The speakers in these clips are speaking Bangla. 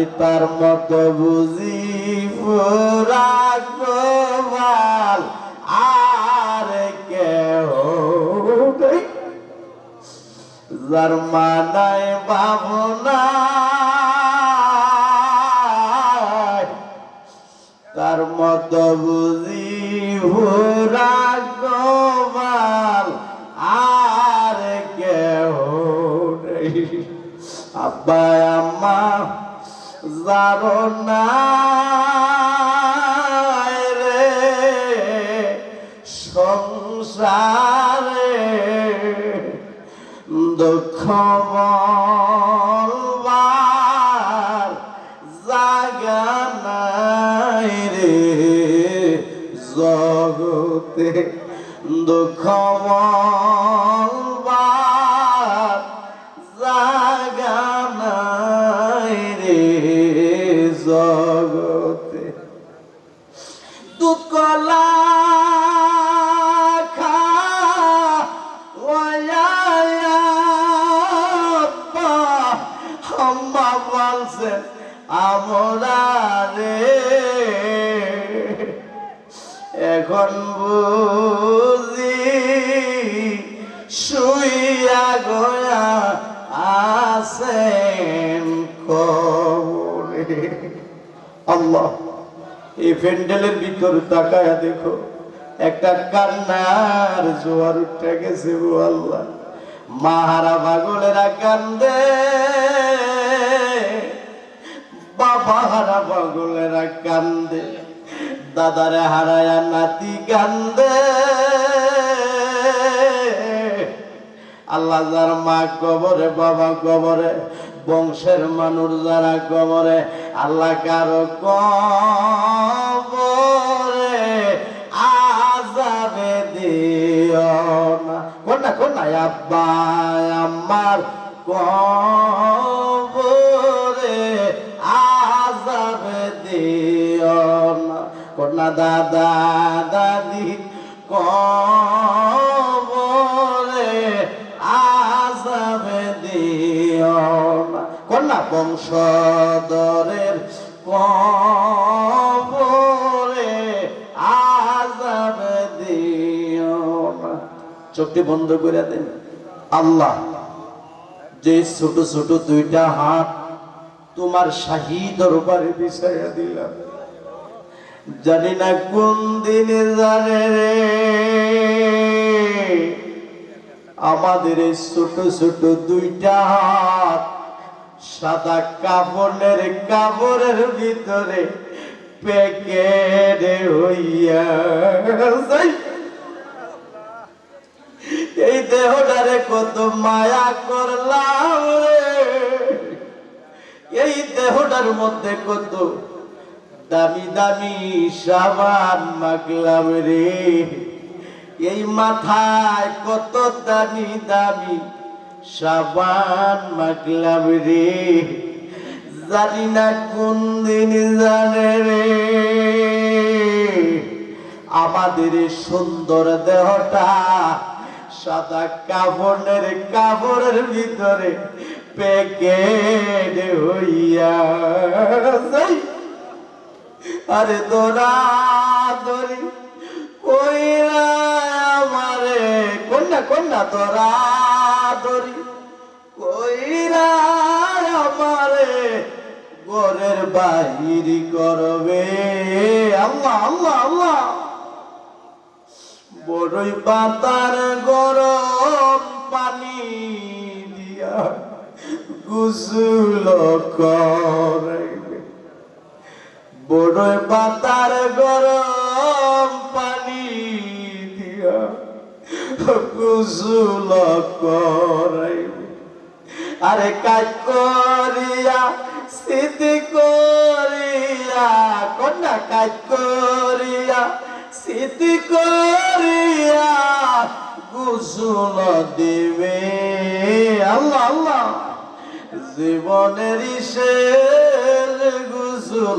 আমি তার মতো বুঝি রাখবাল আর নেই। যার মানায় ভাবনা তার মত বুঝি রাখবাল যারো রে। সংসারে দুঃখ বলবার জাগা রে। জগতে দুঃখ এখন বুঝি শুইয়া গয়া কবরে। আল্লাহ, এই প্যান্ডেলের ভিতর তাকায়া দেখো, একটা কান্নার জোয়ার উঠে গেছে গো আল্লাহ। মাহারা পাগলেরা কান্দে বাবা হারা পাগলেরা কান্দে। দাদারে হারায়া নাতি কান্দে। আল্লাহ যার মা কবরে, বাবা কবরে, বংশের মানুষ যারা কবরে, আল্লাহ কারও কবরে আজাবে দিও না। কোনটা কোনটা আব্বা আমার কবরে। দাদা দাদি কবরে আজাবে দিও কন্যা বংশধরের কবরে আজাবে দিও চোখটি বন্ধ করে দেন। আল্লাহ, যে ছোট ছোট দুইটা হাত তোমার শাহী দরবারে বিছাইয়া দিলাম। জানি না কোন দিনে জানে রে। আমাদের এই ছোট ছোট দুইটা হাত সাদা কাপড়ের কাপড়ের ভিতরে প্যাকেট হইয়া এই দেহটারে কত মায়া করলাম রে। এই দেহটার মধ্যে কত দামি দামি সাবান মাগলাম রে এই মাথায় কত দামি দামি সাবান মাগলাম রে জানি না কোন দিন জানে রে আমাদের সুন্দর দেহটা সাদা কাপড়ের কাপড়ের ভিতরে প্যাকেট হইয়া। আরে দোরা দরি কইরা আমারে, কন্যা কন্যা তোরা দরি কইরা আমারে ঘরের বাহির করবে। আল্লাহ আল্লাহ আল্লাহ। বড়ই পাতার গরম পানি দিয়া গুসুল করবে বড়ই পাতার গরম পানি দিয়া গুসুল করাইবে। আরে কাজ করিয়া, স্মৃতি করিয়া, কন্যা কাজ করিয়া, স্মৃতি করিয়া গুসুল দিবে। আল্লাহ আল্লাহ। জীবনের শেষ গুসুল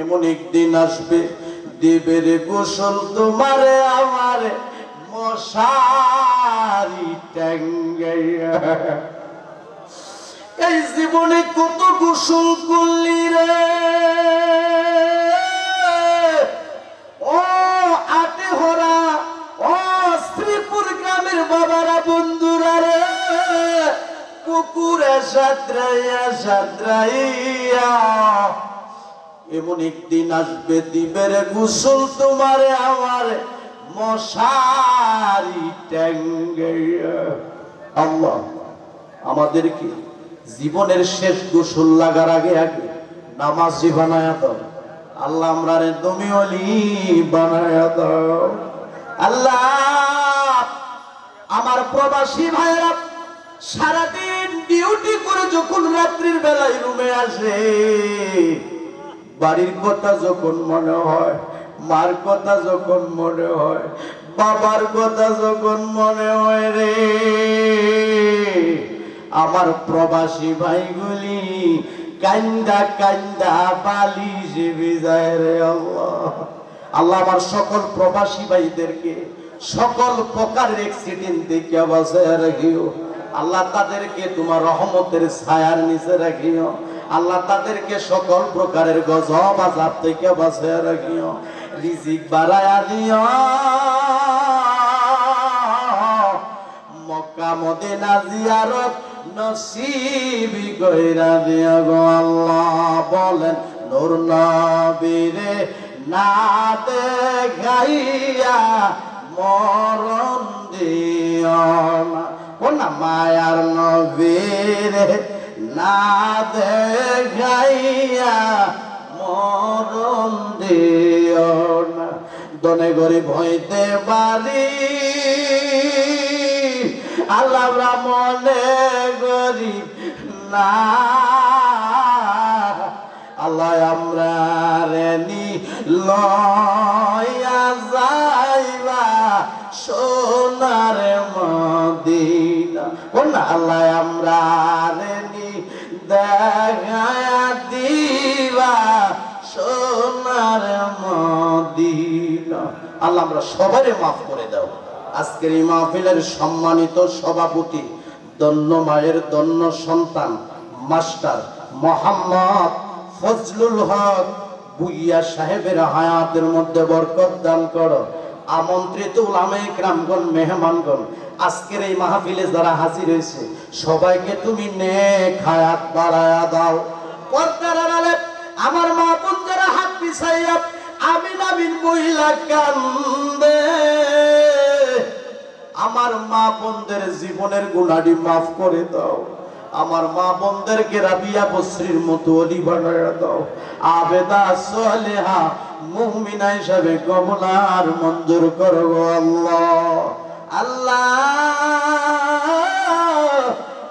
এমন একদিন আসবে, দেবের গোসল তোমারে আমার মশারি ট্যাঙ্গাইয়া এই জীবনে কত গোসল করলি রে? ও আটে হরা, ও শ্রীপুর গ্রামের বাবারা পুকুরে সাঁতরাইয়া সাঁতরাইয়া, এমন একদিন আসবে দিবের গোসল তোমারে আমার মশারি আল্লাহ, আমাদেরকে জীবনের শেষ গোসল লাগার আগে আগে নামাজি বানায়া দাও। আল্লাহ আমরা রে তুমি অলি বানায়া দাও। আল্লাহ, আমার প্রবাসী ভাইরা সারাদিন ডিউটি করে যখন রাত্রির বেলায় রুমে আসে। বাড়ির কথা যখন মনে হয়, মার কথা যখন মনে হয়, বাবার কথা যখন মনে হয় রে। আমার প্রবাসী ভাইগুলি কান্দা কান্দা বালিশে বিজায় রে আল্লাহ। আল্লাহ আমার সকল প্রবাসী ভাইদেরকে সকল প্রকারের অ্যাক্সিডেন্ট থেকে বাঁচায় রাখিও। আল্লাহ তাদেরকে তোমার রহমতের ছায়ার নিচে রাখিও। আল্লাহ তাদেরকে সকল প্রকারের গজব আজাব থেকে বাঁচায় রাখিও। রিজিক বাড়ায়া দিও। মক্কা মদিনা জিয়ারত নসিবি কইরা দিয়া গো আল্লাহ। বলেন, নূর নবীরে না দেখাইয়া মরণ দিও না। কোন মায়ার নবীর না দেখাইয়া মরণ দিও না। দনে গরিব হইতে পারি। আল্লাহ মনে গরিব না। আল্লাহ আমরা রেনি লয়া যাইবা সোনার মদিনা। আল্লাহ আমরা দিবা সোনার আল্লাহ আমরা সবারে মাফ করে দাও। আজকের এই মাহফিলের সম্মানিত সভাপতি দন্য মায়ের দন্য সন্তান, মাস্টার মোহাম্মদ ফজলুল হক, বুইয়া সাহেবের হায়াতের মধ্যে বরকত দান করো। আমন্ত্রিত উলামে গ্রামগণ মেহমানগণ আজকের এই মাহফিলে যারা হাজির হয়েছে, সবাইকে তুমি নেক হায়াত বাড়ায়া দাও। আমার মা বোন যারা হাত পিছাইয়া আমিন আমিন মহিলা কান্দে। আমার মা বোনদের জীবনের গুণাডি মাফ করে দাও। আমার মা বোনদেরকে রাবিয়া বসরির মতো অলি বানায় দাও। আবেদা সোলেহা মুহমিনা হিসাবে কমলার মঞ্জুর করো আল্লাহ। আল্লাহ,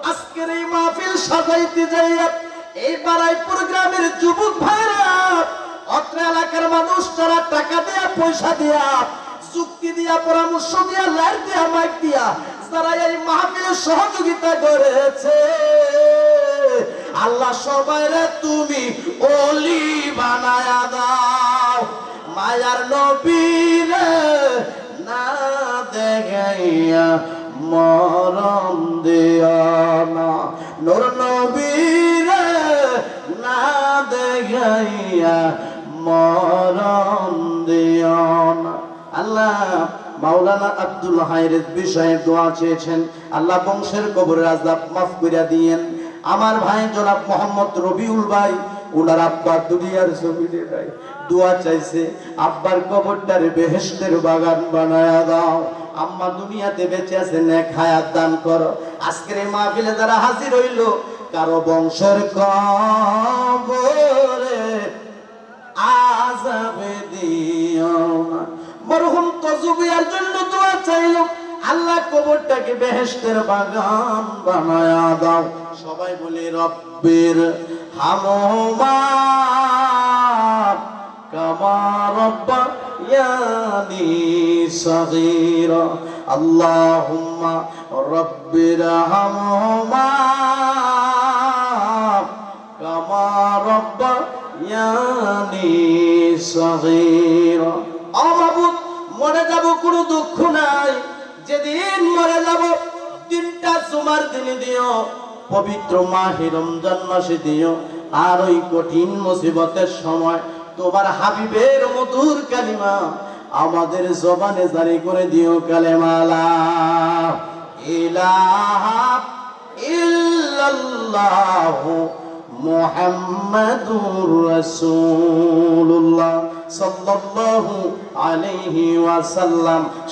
আজকের এই মাহফিল সাজাইতে যাইয়া এই বারাইপুর গ্রামের যুবক ভাইরা, অত্র এলাকার মানুষ তারা টাকা দেয়া, পয়সা দিয়া, যুক্তি দিয়া, পরামর্শ দিয়া, লাইট দিয়া, মাইক দিয়া, যারা এই মাহফিলে সহযোগিতা করেছে, আল্লাহ সবাইরে তুমি অলি বানায়া দাও, মায়ার নবীরে না দেখাইয়া মরণ দিয়া না। নোর নবীরে না দেখাইয়া মরণ দিয়া না। আল্লাহ মাওলানা আব্দুল হাইরের বিষয়ে দোয়া চেয়েছেন। আল্লাহ বংশের কবরের আজাব মাফ করিয়া দিয়েন। আমার ভাই জনাব মোহাম্মদ রবিউল ভাই, উনার আব্বার দুনিয়ার জমিনে নাই। দোয়া চাইছে, আব্বার কবরটারে বেহেশতের বাগান বানায়া দাও। আম্মা দুনিয়াতে বেঁচে আছে, নেক হায়াত দান করো। আজকের মাহফিলে যারা হাজির হইল, কারও বংশের কবর আজাবে দিও না। মরহুম তজুবিয়ার জন্য দোয়া চাইলো, আল্লাহ কবরটাকে বেহেশতের বাগান বানায়া দাও। সবাই বলে, রব্বের হামমা অমাবুদ মরে যাব, কোনো দুঃখ নাই। যেদিন মরে যাব তিনটা তোমার দিনে দিও, পবিত্র মাহে রমজান মাসে দিও। আর ওই কঠিন মুসিবতের সময় তোমার হাবিবের মধুর কালিমা আমাদের জবানে জারি করে দিও কালেমালা ইলাহা ইল্লাল্লাহু মুহাম্মাদুর রাসূলুল্লাহ সাল্লাল্লাহু আলাইহি ওয়াসাল্লাম।